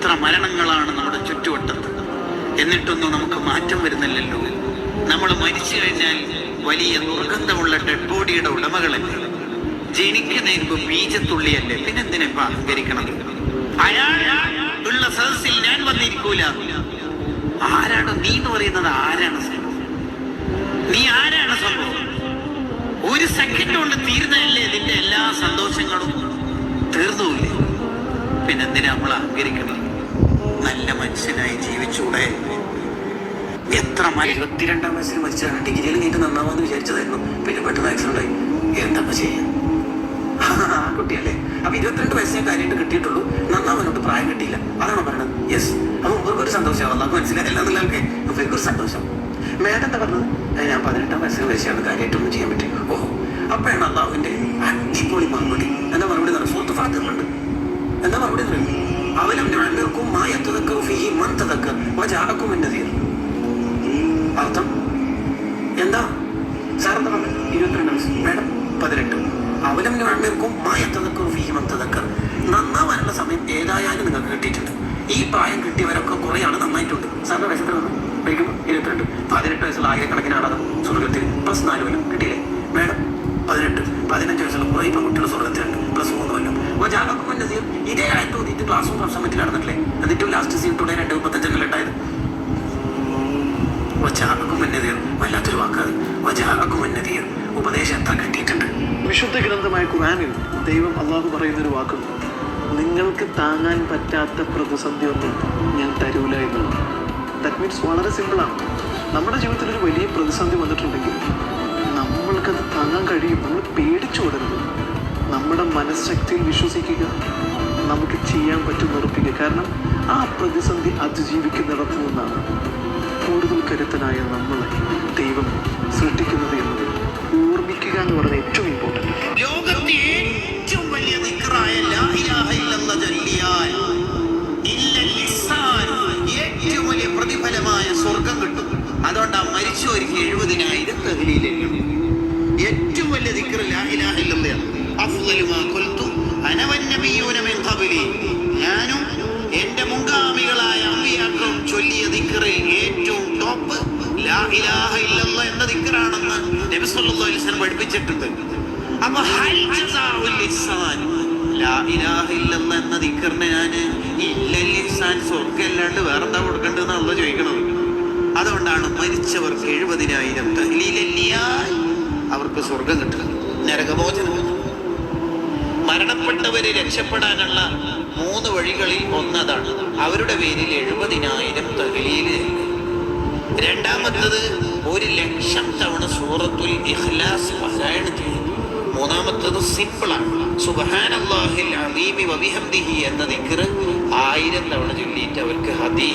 എത്ര മരണങ്ങളാണ് നമ്മുടെ ചുറ്റുവട്ടത്ത്. എന്നിട്ടൊന്നും നമുക്ക് മാറ്റം വരുന്നില്ലല്ലോ. നമ്മൾ മരിച്ചു കഴിഞ്ഞാൽ വലിയ ദുർഗന്ധമുള്ള ഡെഡ് ബോഡിയുടെ ഉടമകളല്ലേ? ജനിക്കുന്നതിന് ബീജത്തുള്ളിയല്ലേ? പിന്നെന്തിനെ അഹങ്കരിക്കണം? അയാൾ ഉള്ള സദസ്സിൽ ഞാൻ വന്നിരിക്കൂല. ആരാണ് നീ എന്ന് പറയുന്നത്? ആരാണ് നീ ആരാണ് സംഭവം? ഒരു സെക്കൻഡ് കൊണ്ട് തീർന്നതല്ലേ നിന്റെ എല്ലാ സന്തോഷങ്ങളും? തീർന്നുമില്ലേ പിന്നെന്തിനാ നമ്മൾ അഹങ്കരിക്കണം നല്ല മനുഷ്യനായി ജീവിച്ചൂടെ? എത്ര ഇരുപത്തിരണ്ടാം വയസ്സിൽ മരിച്ചാണ് ഡിഗ്രിയിൽ കഴിഞ്ഞിട്ട് നന്നാവാന്ന് വിചാരിച്ചതായിരുന്നു. പിന്നെ പെട്ടെന്ന് ആക്സിഡന്റ് ആയി. എന്താ ചെയ്യാൻ ആ കുട്ടിയല്ലേ. അപ്പൊ ഇരുപത്തിരണ്ട് വയസ്സിനെ കാര്യമായിട്ട് കിട്ടിയിട്ടുള്ളൂ. നന്നാവാനോട്ട് പ്രായം കിട്ടിയില്ല. അതാണോ പറയണത്? യെസ് അപ്പൊ മുമ്പ് ഒരു സന്തോഷം അല്ലാതെ മനസ്സിലായില്ല എന്നുള്ളവർക്ക് മുമ്പ് ഒരു സന്തോഷം. മേഡം എന്താ പറഞ്ഞത്? "ഏ, ഞാൻ പതിനെട്ടാം വയസ്സിൽ വയസ്സാണ് കാര്യമായിട്ടൊന്നും ചെയ്യാൻ പറ്റും ഓ അപ്പോഴാണ് അള്ളാഹുവിന്റെ അടിപൊളി മറുപടി. എന്താ മറുപടി സുഹൃത്ത് ഫാത്തിലുണ്ട് എന്താ മറുപടി എന്ന് അവലും ഞാനും മായത്തതൊക്കെ ഫീ മന്തതൊക്കെ വജാക്കും എന്റെ തീർ അർത്ഥം? എന്താ? എന്താ പറഞ്ഞത് ഇരുപത്തിരണ്ട് വയസ്സ് മേഡം പതിനെട്ട്. അവലം ഗവൺമെന്റും മായത്തതക്കർ ഫീമന്തതക്കർ നന്നാവാനുള്ള സമയം ഏതായാലും നിങ്ങൾക്ക് കിട്ടിയിട്ടുണ്ട്. ഈ പ്രായം കിട്ടിയവരൊക്കെ കുറേ നന്നായിട്ടുണ്ട്. സാറിന്റെ വയസ്സത്ര വയ്ക്കുമ്പോൾ ഇരുപത്തിരണ്ട്. പതിനെട്ട് വയസ്സുള്ള ആയിരക്കണക്കിന് ആളാണ്. സ്വർഗത്തിൽ പ്ലസ് നാല് കൊല്ലം കിട്ടിയില്ലേ? മേഡം പതിനെട്ട്. പതിനഞ്ച് വയസ്സുള്ള കുറേ കുട്ടികൾ സ്വർഗത്തിലുണ്ട് മുന്നേ ഇതേ ആയിട്ട് തോന്നിയിട്ട് ക്ലാസ്സും പ്രശ്നം പറ്റി നടന്നിട്ടില്ലേ? എന്നിട്ടും ലാസ്റ്റ് സീറ്റോടെ രണ്ട് മുപ്പത്തഞ്ചെണ്ണം ഉണ്ടായത്. വജാഅക്കും അന്നദീർ വല്ലാത്തൊരു വാക്കാണ് വജാഅക്കും അന്നദീർ ഉപദേശം എത്ര കിട്ടിയിട്ടുണ്ട്. വിശുദ്ധ ഗ്രന്ഥമായ ഖുറാനിൽ ദൈവം അള്ളാഹു പറയുന്നൊരു വാക്കുണ്ട്. നിങ്ങൾക്ക് താങ്ങാൻ പറ്റാത്ത പ്രതിസന്ധി ഒന്നും ഞാൻ തരൂല എന്നുള്ളത്. ദാറ്റ് മീൻസ് വളരെ സിമ്പിളാണ് നമ്മുടെ ജീവിതത്തിൽ ഒരു വലിയ പ്രതിസന്ധി വന്നിട്ടുണ്ടെങ്കിൽ നമ്മൾക്കത് താങ്ങാൻ കഴിയും. നമ്മൾ പേടിച്ചു വിടരുത് നമ്മുടെ മനഃശക്തിയിൽ വിശ്വസിക്കുക നമുക്ക് ചെയ്യാൻ പറ്റും ഉറപ്പിക്കുക. കാരണം ആ പ്രതിസന്ധി അതിജീവിക്കുന്നിടത്തു നിന്നാണ് കൂടുതൽ കരുത്തനായ നമ്മളെ ദൈവം സൃഷ്ടിക്കുന്നത് എന്നത് ഓർമ്മിക്കുക എന്ന് പറയുന്നത് ഏറ്റവും ഇമ്പോർട്ടന്റ് ലോകത്തെ ഏറ്റവും വലിയ ഏറ്റവും വലിയ പ്രതിഫലമായ സ്വർഗം കിട്ടും. അതുകൊണ്ടാ മരിച്ചവർക്ക് എഴുപതിനായിരം തഹ്ലീലുകൾ ഇലാഹ ഇല്ലല്ലാഹ് എന്ന ദിക്റാണെന്ന് നബി സല്ലല്ലാഹു അലൈഹി വസല്ലം പഠിപ്പിച്ചിട്ടുണ്ട്. അപ്പൊ ഹൽ ജസാഉൽ ഇഹ്സാൻ. ലാ ഇലാഹ ഇല്ലല്ലാഹ് എന്ന ദിക്റിന് ഞാൻ ഇല്ല ലിസാൻ സ്വർഗല്ലാണ്ട് വേറെന്താ കൊടുക്കേണ്ടതെന്നുള്ള ചോദിക്കണത്. അതുകൊണ്ടാണ് മരിച്ചവർക്ക് എഴുപതിനായിരം തഹ്ലീലല്ലിയാൽ അവർക്ക് സ്വർഗം കിട്ടുക. നരകമോചനം. മരണപ്പെട്ടവരെ രക്ഷപ്പെടാനുള്ള മൂന്ന് വഴികളിൽ ഒന്നതാണ്. അവരുടെ പേരിൽ എഴുപതിനായിരം തഹ്ലീൽ. രണ്ടാമത്തത് ഒരു ലക്ഷം തവണ സൂറത്തുൽ ഇഖ്ലാസ് പാരായണം ചെയ്യുന്നു മൂന്നാമത്തത് സിമ്പിളാണ്. സുബ്ഹാനല്ലാഹിൽ അലീമി വബിഹംദിഹി എന്ന ദിക്ർ ആയിരം തവണ ചൊല്ലിയിട്ട് അവർക്ക് ഹദീ